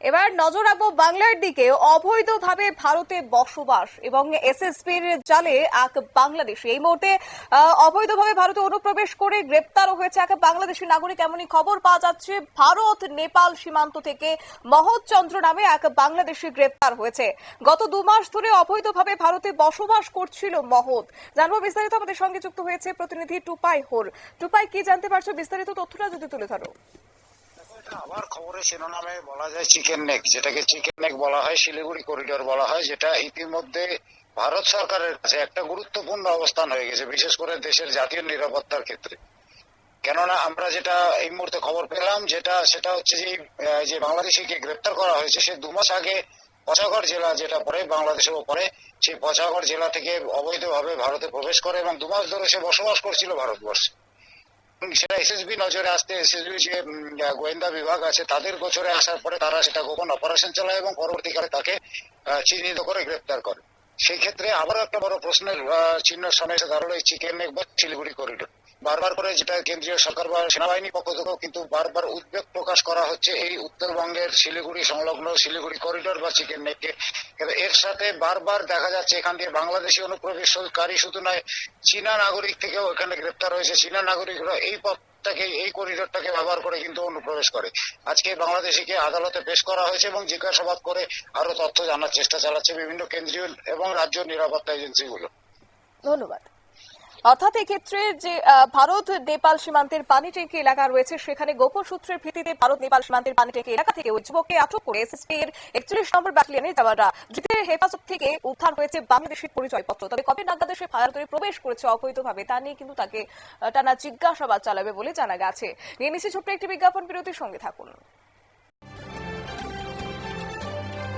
এবার নজর রাখব বাংলার দিকে। অবৈধভাবে ভারতে বসবাস এবং এসএসপির জালে এক বাংলাদেশি। এই মুহূর্তে অবৈধভাবে ভারতে অনুপ্রবেশ করে গ্রেপ্তারও হয়েছে এক বাংলাদেশি নাগরিক। এমনই খবর পাওয়া যাচ্ছে, ভারত নেপাল সীমান্ত থেকে মহৎ চন্দ্র নামে এক বাংলাদেশি গ্রেপ্তার হয়েছে। গত দু মাস ধরে অবৈধভাবে ভারতে বসবাস করছিল মহৎ। জানব বিস্তারিত, আমাদের সঙ্গে যুক্ত হয়েছে প্রতিনিধি টুপাই হোর। টুপাই, কি জানতে পারছ? বিস্তারিত তথ্যটা যদি তুলে ধরো। আবার খবরের শিরোনামে বলা যায় চিকেন নেক, যেটাকে চিকেন নেক বলা হয়, শিলিগুড়ি করিডোর বলা হয়, যেটা ইতিমধ্যে ভারত সরকারের কাছে একটা গুরুত্বপূর্ণ অবস্থান হয়ে গেছে, বিশেষ করে দেশের জাতীয় নিরাপত্তার ক্ষেত্রে। কেননা আমরা যেটা এই মুহূর্তে খবর পেলাম, যেটা, সেটা হচ্ছে যে যে বাংলাদেশিকে গ্রেপ্তার করা হয়েছে, সে দু মাস আগে পচাগড় জেলা যেটা পরে বাংলাদেশের ওপরে সেই পচাগড় জেলা থেকে অবৈধভাবে ভারতে প্রবেশ করে এবং দু মাস ধরে সে বসবাস করছিল ভারতবর্ষে। সেটা এসএসবি নজরে আসতে এসএসবি যে গোয়েন্দা বিভাগ আছে, তাদের গোচরে আসার পরে তারা সেটা গোপন অপারেশন চালায় এবং পরবর্তীকালে তাকে চিহ্নিত করে গ্রেপ্তার করে। সেই ক্ষেত্রে আবারও একটা বড় প্রশ্নের চিহ্ন এসে দাঁড়াল এই চিকেন নেক শিলিগুড়ি করিডোর বারবার করে যেটা কেন্দ্রীয় সরকার বা সেনাবাহিনীর পক্ষ থেকেও কিন্তু বারবার উদ্বেগ প্রকাশ করা হচ্ছে এই উত্তরবঙ্গের শিলিগুড়ি সংলগ্ন শিলিগুড়ি করিডোর বা চিকেন নেককে এর সাথে বারবার দেখা যাচ্ছে এখান দিয়ে বাংলাদেশি অনুপ্রবেশকারী শুধু নয়, চীনা নাগরিক থেকেও এখানে গ্রেপ্তার হয়েছে। চীনা নাগরিকরা এই পথটাকে এই করিডোরটাকে ব্যবহার করে কিন্তু অনুপ্রবেশ করে। আজকে বাংলাদেশিকে আদালতে পেশ করা হয়েছে এবং জিজ্ঞাসাবাদ করে আরও তথ্য জানার চেষ্টা চালাচ্ছে বিভিন্ন কেন্দ্রীয় এবং রাজ্য নিরাপত্তা এজেন্সিগুলো। ধন্যবাদ। অর্থাৎ এক্ষেত্রে যে ভারত, নেপাল সীমান্তের পানি ট্যাঙ্কি এলাকা রয়েছে, সেখানে গোপন সূত্রের ভিত্তিতে ভারত, নেপাল সীমান্তের পানি ট্যাঙ্কি এলাকা থেকে ওই যুবককে আটক করে এসএসপি এর একচল্লিশ নম্বর ব্যাটালিয়নের জওয়ানরা ধৃতের হেফাজত থেকে উদ্ধার হয়েছে বাংলাদেশের পরিচয়পত্র। তবে কবে নাগাদ সে ভারতে প্রবেশ করেছে অবৈধভাবে, তা নিয়ে কিন্তু তাকে টানা জিজ্ঞাসাবাদ চালাবে বলে জানা গেছে। নিয়ে নিচ্ছে ছোট্ট একটি বিজ্ঞাপন, বিরতির সঙ্গে থাকুন।